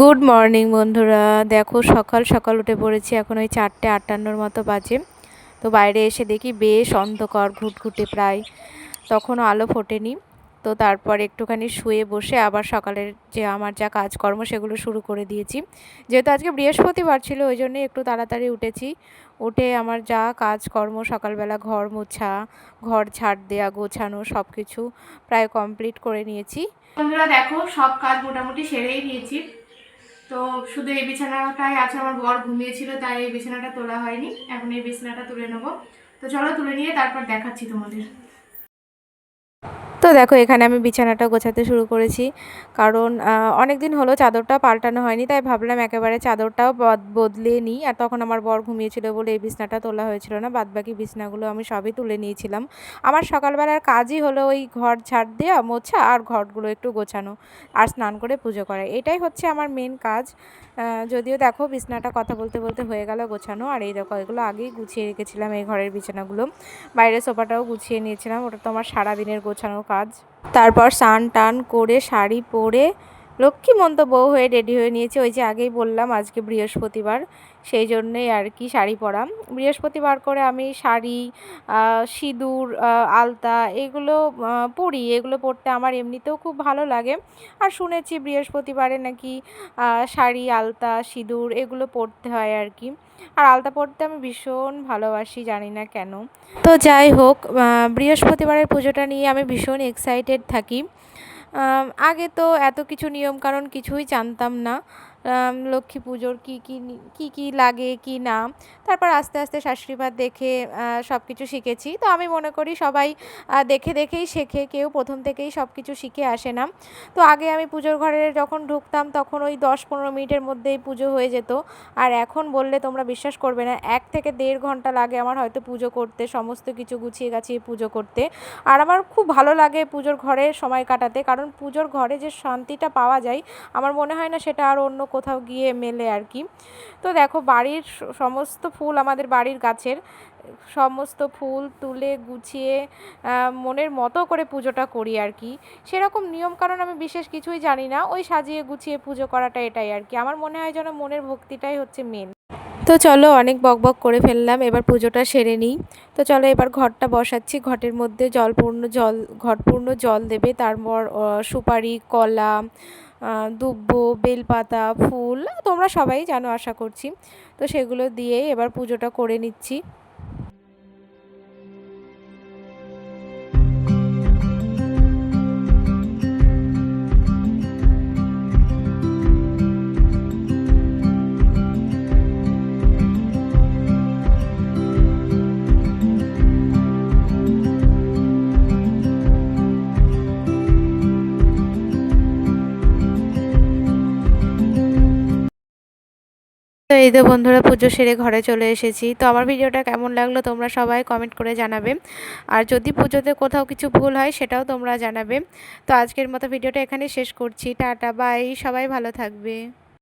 Good morning বন্ধুরা। দেখো, সকাল সকাল উঠে পড়েছি। এখন ওই চারটে আটান্নর মতো বাজে। তো বাইরে এসে দেখি বেশ অন্ধকার, ঘুটঘুটে প্রায়। তখনও আলো ফোটেনি। তো তারপর একটুখানি শুয়ে বসে আবার সকালের যে আমার যা কাজকর্ম, সেগুলো শুরু করে দিয়েছি। যেহেতু আজকে বৃহস্পতিবার ছিল, ওই জন্যে একটু তাড়াতাড়ি উঠেছি। উঠে আমার যা কাজকর্ম, সকালবেলা ঘর মোছা, ঘর ঝাড় দেওয়া গোছানো সব কিছু প্রায় কমপ্লিট করে নিয়েছি। বন্ধুরা, দেখো, সব কাজ মোটামুটি সেরেই নিয়েছি। তো শুধু এই বিছানাটাই আছে, আমার বর ঘুমিয়েছিল, তাই এই বিছানাটা তোলা হয়নি। এখন এই বিছানাটা তুলে নেব। তো চলো তুলে নিয়ে তারপর দেখাচ্ছি তোমাদের। দেখো, এখানে আমি বিছানাটা গোছাতে শুরু করেছি। কারণ অনেক দিন হলো চাদরটা পাল্টানো হয়নি, তাই ভাবলাম একেবারে চাদরটাও বদ- বদলে নিই। আর তখন আমার বর ঘুমিয়েছিল বলে এই বিছনাটা তোলা হয়েছিল না, বাদবাকি বিছনাগুলো আমি সবই তুলে নিয়েছিলাম। আমার সকালবেলার কাজই হলো ওই ঘর ঝাড় দেওয়া, মোছা আর ঘরগুলো একটু গোছানো আর স্নান করে পুজো করা। এটাই হচ্ছে আমার মেন কাজ। যদিও দেখো, বিছনাটা কথা বলতে বলতে হয়ে গেল গোছানো। আর এই দেখো, এগুলো আগেই গুছিয়ে রেখেছিলাম এই ঘরের বিছানাগুলো। বাইরের সোফাটাও গুছিয়ে নিয়েছিলাম। ওটা তো আমার সারাদিনের গোছানো কাজ। তারপর স্নান টান করে শাড়ি পরে লক্ষ্মীমন্ত বউ হয়ে রেডি হয়ে নিয়েছে। ওই যে আগেই বললাম, আজকে বৃহস্পতিবার। সেই জন্যই আর কি শাড়ি পরা। বৃহস্পতিবার করে আমি শাড়ি সিঁদুর আলতা এগুলো পরি। এগুলো পরতে আমার এমনিতেও খুব ভালো লাগে। আর শুনেছি বৃহস্পতিবারে নাকি শাড়ি, আলতা, সিঁদুর এগুলো পরতে হয় আর কি। আর আলতা পরতে আমি ভীষণ ভালোবাসি, জানি না কেন। তো যাই হোক বৃহস্পতিবারের পুজোটা নিয়ে আমি ভীষণ এক্সাইটেড থাকি। আগে তো এত কিছু নিয়ম কারণ কিছুই জানতাম না। লক্ষ্মী পুজোর কী কী কী কী লাগে, কী না, তারপর আস্তে আস্তে শাশুড়িমার দেখে সব কিছু শিখেছি। তো আমি মনে করি সবাই দেখে দেখেই শেখে, কেউ প্রথম থেকেই সব কিছু শিখে আসে না। তো আগে আমি পুজোর ঘরে যখন ঢুকতাম, তখন ওই দশ পনেরো মিনিটের মধ্যেই পুজো হয়ে যেত। আর এখন বললে তোমরা বিশ্বাস করবে না, এক থেকে দেড় ঘণ্টা লাগে আমার হয়তো পুজো করতে, সমস্ত কিছু গুছিয়ে গাছিয়ে পুজো করতে। আর আমার খুব ভালো লাগে পুজোর ঘরে সময় কাটাতে, কারণ পুজোর ঘরে যে শান্তিটা পাওয়া যায়, আমার মনে হয় না সেটা আর অন্য কোথাও গিয়ে মেলে আর কি। তো দেখো বাড়ির সমস্ত ফুল আমাদের বাড়ির গাছের, সমস্ত ফুল তুলে গুছিয়ে মনের মতো করে পুজোটা করি আর কি। সেরকম নিয়ম কারণ আমি বিশেষ কিছুই জানি না, ওই সাজিয়ে গুছিয়ে পুজো করাটা এটাই আর কি। আমার মনে হয় যেন মনের ভক্তিটাই হচ্ছে মেন তো চলো অনেক বকবক করে ফেললাম, এবার পুজোটা সেরে নিই। তো চলো এবার ঘরটা বসাচ্ছি, ঘটের মধ্যে জলপূর্ণ জল ঘটপূর্ণ জল দেবে। তারপর সুপারি, কলা দুব্ব, বেলপাতা, ফুল, তোমরা সবাই জানো আশা করছি। তো সেগুলো দিয়ে এবার পুজোটা করে নিচ্ছি। তো এই তো বন্ধুরা পুজো সেরে ঘরে চলে এসেছি। তো আমার ভিডিওটা কেমন লাগল তোমরা সবাই কমেন্ট করে জানাবে। আর যদি পুজোতে কোথাও কিছু ভুল হয় সেটাও তোমরা জানাবে। তো আজকের মতো ভিডিওটা এখানে শেষ করছি। টাটা বাই সবাই ভালো থাকবে।